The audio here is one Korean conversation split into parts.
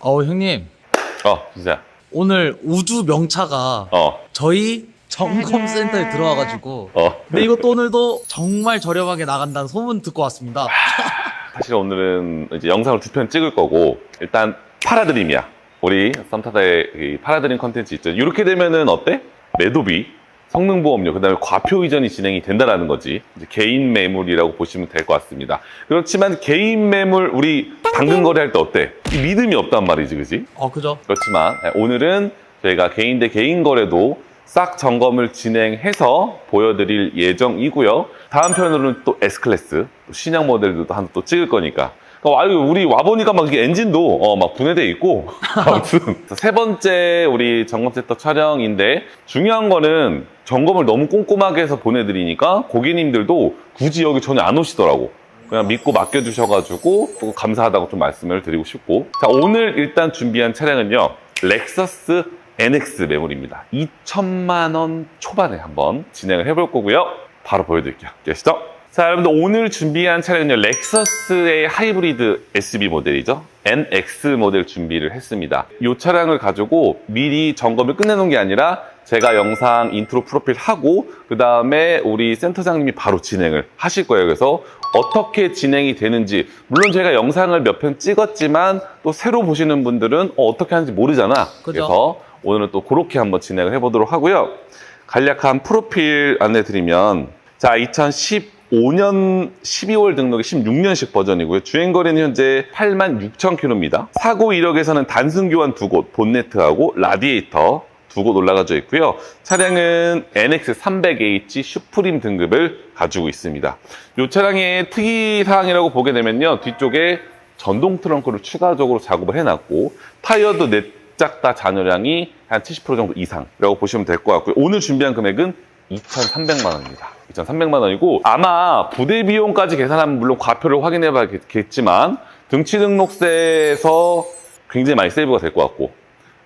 어 형님 어, 진짜. 오늘 우주 명차가 어, 저희 점검 센터에 들어와가지고 어. 근데 이것도 오늘도 정말 저렴하게 나간다는 소문 듣고 왔습니다. 사실 오늘은 이제 영상을 두 편 찍을 거고, 일단 파라드림이야. 우리 썸타다의 이 파라드림 컨텐츠 있죠. 이렇게 되면은 어때? 매도비, 성능보험료, 그 다음에 과표 이전이 진행이 된다라는 거지. 이제 개인 매물이라고 보시면 될 것 같습니다. 그렇지만 개인 매물, 우리 당근 거래할 때 어때? 이 믿음이 없단 말이지, 그지? 어 그죠? 그렇지만 네, 오늘은 저희가 개인 대 개인 거래도 싹 점검을 진행해서 보여드릴 예정이고요. 다음 편으로는 또 S클래스, 또 신형 모델도 한또 찍을 거니까. 그러니까 와- 우리 와보니까 막 이게 엔진도 어, 막 분해돼 있고. 아무튼. 세 번째 우리 점검센터 촬영인데 중요한 거는 점검을 너무 꼼꼼하게 해서 보내드리니까 고객님들도 굳이 여기 전혀 안 오시더라고. 그냥 믿고 맡겨주셔가지고 또 감사하다고 좀 말씀을 드리고 싶고 자 오늘 일단 준비한 차량은요 렉서스 NX 매물입니다 2천만 원 초반에 한번 진행을 해볼 거고요 바로 보여드릴게요 계시죠? 자 여러분들 오늘 준비한 차량은요 렉서스의 하이브리드 SUV 모델이죠 NX 모델 준비를 했습니다 이 차량을 가지고 미리 점검을 끝내놓은 게 아니라 제가 영상 인트로 프로필 하고 그 다음에 우리 센터장님이 바로 진행을 하실 거예요. 그래서 어떻게 진행이 되는지 물론 제가 영상을 몇 편 찍었지만 또 새로 보시는 분들은 어, 떻게 하는지 모르잖아. 그죠. 그래서 오늘은 또 그렇게 한번 진행을 해보도록 하고요. 간략한 프로필 안내 드리면 자 2015년 12월 등록이 16년식 버전이고요. 주행 거리는 현재 8만 6천 킬로입니다. 사고 이력에서는 단순 교환 두 곳, 본네트하고 라디에이터 두 곳 올라가져 있고요. 차량은 NX300H 슈프림 등급을 가지고 있습니다. 이 차량의 특이사항이라고 보게 되면요. 뒤쪽에 전동 트렁크를 추가적으로 작업을 해놨고 타이어도 넷짝 다 잔여량이 한 70% 정도 이상이라고 보시면 될 것 같고요. 오늘 준비한 금액은 2,300만 원입니다. 2,300만 원이고 아마 부대 비용까지 계산하면 물론 과표를 확인해 봐야겠지만 등치 등록세에서 굉장히 많이 세이브가 될 것 같고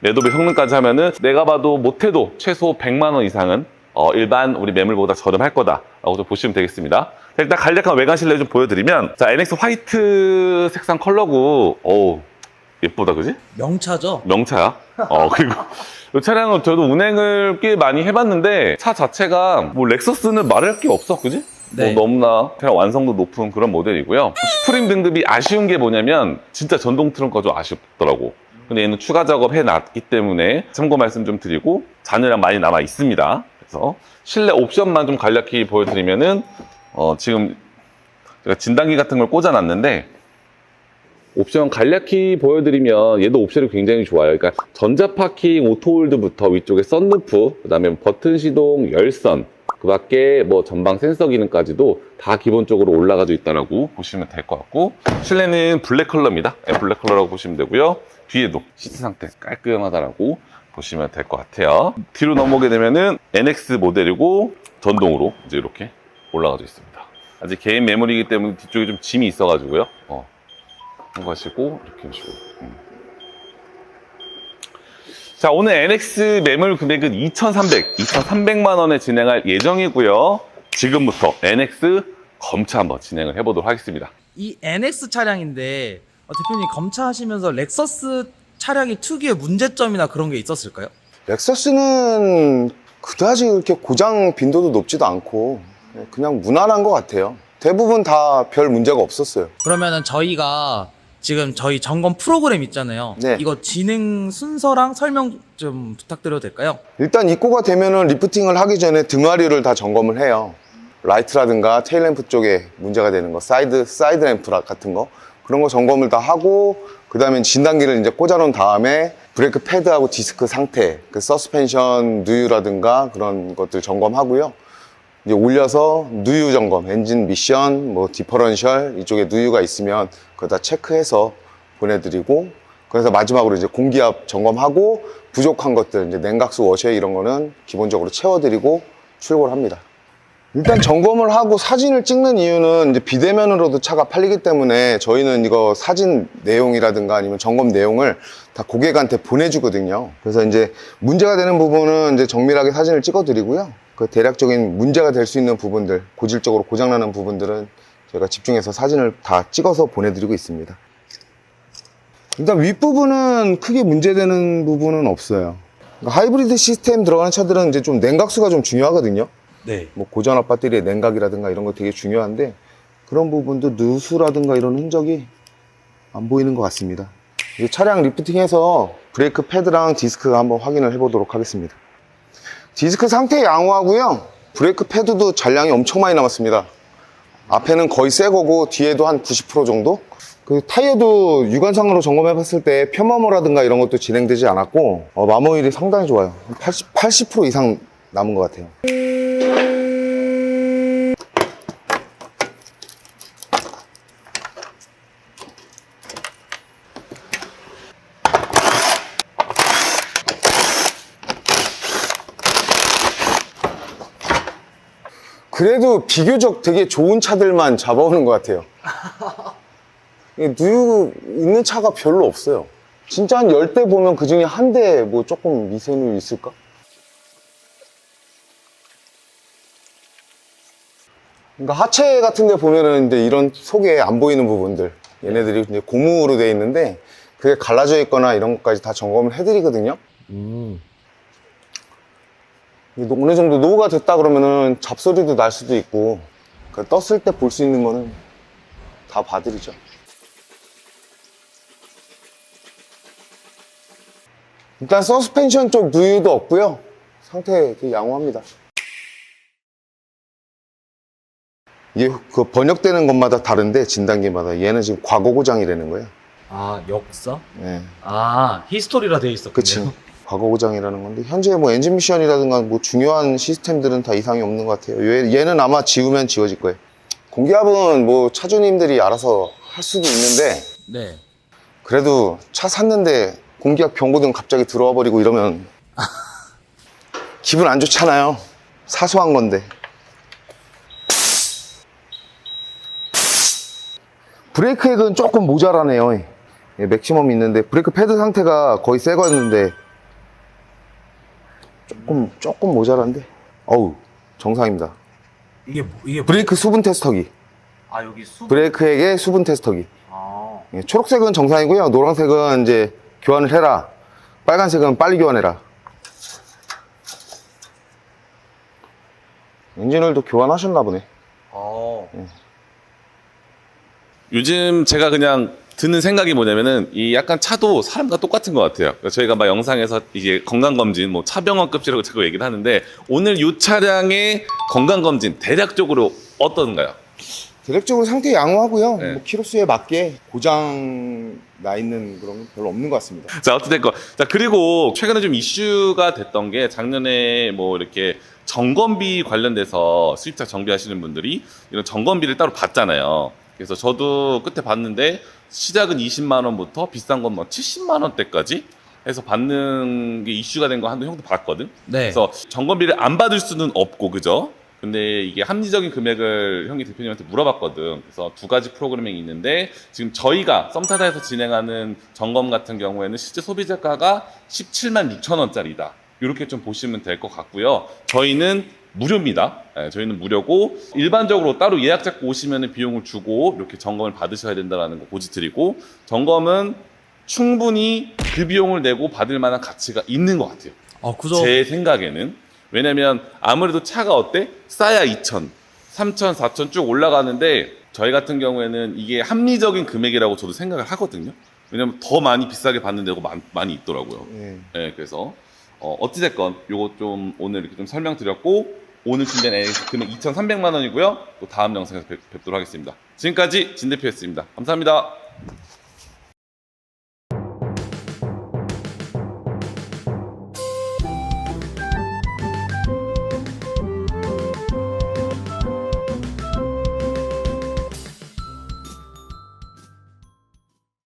매도비 성능까지 하면은 내가 봐도 못해도 최소 100만 원 이상은 어, 일반 우리 매물보다 저렴할 거다라고 좀 보시면 되겠습니다. 자, 일단 간략한 외관 실내 좀 보여드리면 자 NX 화이트 색상 컬러고 어우 예쁘다 그지? 명차죠? 명차야. 어, 그리고 이 차량은 저도 운행을 꽤 많이 해봤는데 차 자체가 뭐 렉서스는 말할 게 없어, 그지? 네. 뭐 너무나 그냥 완성도 높은 그런 모델이고요. 슈프림 등급이 아쉬운 게 뭐냐면 진짜 전동 트렁크가 좀 아쉽더라고. 근데 얘는 추가 작업 해놨기 때문에 참고 말씀 좀 드리고 잔여량 많이 남아 있습니다. 그래서 실내 옵션만 좀 간략히 보여드리면은 어, 지금 제가 진단기 같은 걸 꽂아놨는데 옵션 간략히 보여드리면 얘도 옵션이 굉장히 좋아요. 그러니까 전자파킹 오토홀드부터 위쪽에 썬루프, 그 다음에 버튼 시동, 열선, 그 밖에 뭐 전방 센서 기능까지도 다 기본적으로 올라가져 있다라고 보시면 될 것 같고 실내는 블랙 컬러입니다. 네, 블랙 컬러라고 보시면 되고요. 뒤에도 시트 상태 깔끔하다라고 보시면 될 것 같아요. 뒤로 넘어오게 되면은 NX 모델이고 전동으로 이제 이렇게 올라가져 있습니다. 아직 개인 메모리이기 때문에 뒤쪽에 좀 짐이 있어가지고요. 어, 하시고 이렇게 하시고 음. 자 오늘 NX 매물 금액은 2,300, 2,300만 원에 진행할 예정이고요 지금부터 NX 검차 한번 진행을 해보도록 하겠습니다 이 NX 차량인데 어, 대표님 검차하시면서 렉서스 차량의 특유의 문제점이나 그런 게 있었을까요? 렉서스는 그다지 그렇게 고장 빈도도 높지도 않고 그냥 무난한 것 같아요. 대부분 다 별 문제가 없었어요. 그러면은 저희가 지금 저희 점검 프로그램 있잖아요. 네. 이거 진행 순서랑 설명 좀 부탁드려도 될까요? 일단 입고가 되면은 리프팅을 하기 전에 등화류를 다 점검을 해요. 라이트라든가 테일램프 쪽에 문제가 되는 거, 사이드 사이드 램프 같은 거 그런 거 점검을 다 하고 그 다음에 진단기를 이제 꽂아놓은 다음에 브레이크 패드하고 디스크 상태, 그 서스펜션 누유라든가 그런 것들 점검하고요. 이제 올려서 누유 점검, 엔진 미션, 뭐 디퍼런셜 이쪽에 누유가 있으면 그거 다 체크해서 보내드리고 그래서 마지막으로 이제 공기압 점검하고 부족한 것들 이제 냉각수 워셔 이런 거는 기본적으로 채워드리고 출고를 합니다. 일단 점검을 하고 사진을 찍는 이유는 이제 비대면으로도 차가 팔리기 때문에 저희는 이거 사진 내용이라든가 아니면 점검 내용을 다 고객한테 보내주거든요. 그래서 이제 문제가 되는 부분은 이제 정밀하게 사진을 찍어드리고요. 그 대략적인 문제가 될 수 있는 부분들, 고질적으로 고장나는 부분들은 저희가 집중해서 사진을 다 찍어서 보내드리고 있습니다. 일단 윗부분은 크게 문제되는 부분은 없어요. 그러니까 하이브리드 시스템 들어가는 차들은 이제 좀 냉각수가 좀 중요하거든요. 네. 뭐 고전압 배터리의 냉각이라든가 이런 거 되게 중요한데 그런 부분도 누수라든가 이런 흔적이 안 보이는 것 같습니다. 이제 차량 리프팅해서 브레이크 패드랑 디스크 한번 확인을 해보도록 하겠습니다. 디스크 상태 양호하고요. 브레이크 패드도 잔량이 엄청 많이 남았습니다. 앞에는 거의 새 거고 뒤에도 한 90% 정도? 그 타이어도 육안상으로 점검해 봤을 때 편마모라든가 이런 것도 진행되지 않았고 어, 마모일이 상당히 좋아요. 한 80, 80% 이상 남은 것 같아요. 그래도 비교적 되게 좋은 차들만 잡아오는 것 같아요. 누유 있는 차가 별로 없어요. 진짜 한 10대 보면 그 중에 한 대 뭐 조금 미세누유 있을까? 그러니까 하체 같은 데 보면은 이제 이런 속에 안 보이는 부분들 얘네들이 이제 고무로 돼 있는데 그게 갈라져 있거나 이런 것까지 다 점검을 해드리거든요. 음. 어느 정도 노후가 됐다 그러면은 잡소리도 날 수도 있고 그 떴을 때 볼 수 있는 거는 다 봐드리죠. 일단 서스펜션 쪽 누유도 없고요. 상태 되게 양호합니다. 이게 그 번역되는 것마다 다른데 진단기마다 얘는 지금 과거 고장이라는 거예요. 아 역사? 예. 아 히스토리라 돼 있었군요. 그치. 과거 고장이라는 건데 현재 뭐 엔진 미션이라든가 뭐 중요한 시스템들은 다 이상이 없는 것 같아요. 얘, 얘는 아마 지우면 지워질 거예요. 공기압은 뭐 차주님들이 알아서 할 수도 있는데 네. 그래도 차 샀는데 공기압 경고등 갑자기 들어와 버리고 이러면 기분 안 좋잖아요. 사소한 건데. 브레이크 액은 조금 모자라네요. 예, 맥시멈 있는데 브레이크 패드 상태가 거의 새 거였는데 조금 조금 모자란데. 어우 정상입니다. 이게 뭐- 이게 브레이크 수분 테스터기. 아 여기 수. 브레이크 액의 수분 테스터기. 아. 예, 초록색은 정상이고요. 노란색은 이제 교환을 해라. 빨간색은 빨리 교환해라. 엔진을도 교환하셨나 보네. 어. 요즘 제가 그냥 드는 생각이 뭐냐면은 이 약간 차도 사람과 똑같은 것 같아요. 그러니까 저희가 막 영상에서 이게 건강검진, 뭐 차병원급지라고 자꾸 얘기를 하는데 오늘 이 차량의 건강검진 대략적으로 어떤가요? 대략적으로 상태 양호하고요. 네. 뭐 키로수에 맞게 고장 나 있는 그런 건 별로 없는 것 같습니다. 자, 어찌됐건. 자, 그리고 최근에 좀 이슈가 됐던 게 작년에 뭐 이렇게 점검비 관련돼서 수입차 정비하시는 분들이 이런 점검비를 따로 받잖아요. 그래서 저도 끝에 봤는데 시작은 20만 원부터 비싼 건뭐 70만 원대까지 해서 받는 게 이슈가 된 거 한도 형도 봤거든. 네. 그래서 점검비를 안 받을 수는 없고 그죠? 근데 이게 합리적인 금액을 형이 대표님한테 물어봤거든. 그래서 두 가지 프로그래밍이 있는데 지금 저희가 썸타다에서 진행하는 점검 같은 경우에는 실제 소비자가가 17만 6천 원짜리다. 이렇게 좀 보시면 될 것 같고요. 저희는 무료입니다. 예, 저희는 무료고 일반적으로 따로 예약 잡고 오시면 비용을 주고 이렇게 점검을 받으셔야 된다는 거 고지 드리고 점검은 충분히 그 비용을 내고 받을 만한 가치가 있는 것 같아요. 아 그죠. 제 생각에는 왜냐면 아무래도 차가 어때? 싸야 2천, 3천, 4천 쭉 올라가는데 저희 같은 경우에는 이게 합리적인 금액이라고 저도 생각을 하거든요. 왜냐면 더 많이 비싸게 받는 많, 많이 있더라고요. 예. 네, 그래서 어, 어찌됐건 요거 좀 오늘 이렇게 좀 설명드렸고 오늘 준비한 AS 금액 2,300만 원이고요. 또 다음 영상에서 뵙, 뵙도록 하겠습니다. 지금까지 진 대표였습니다. 감사합니다.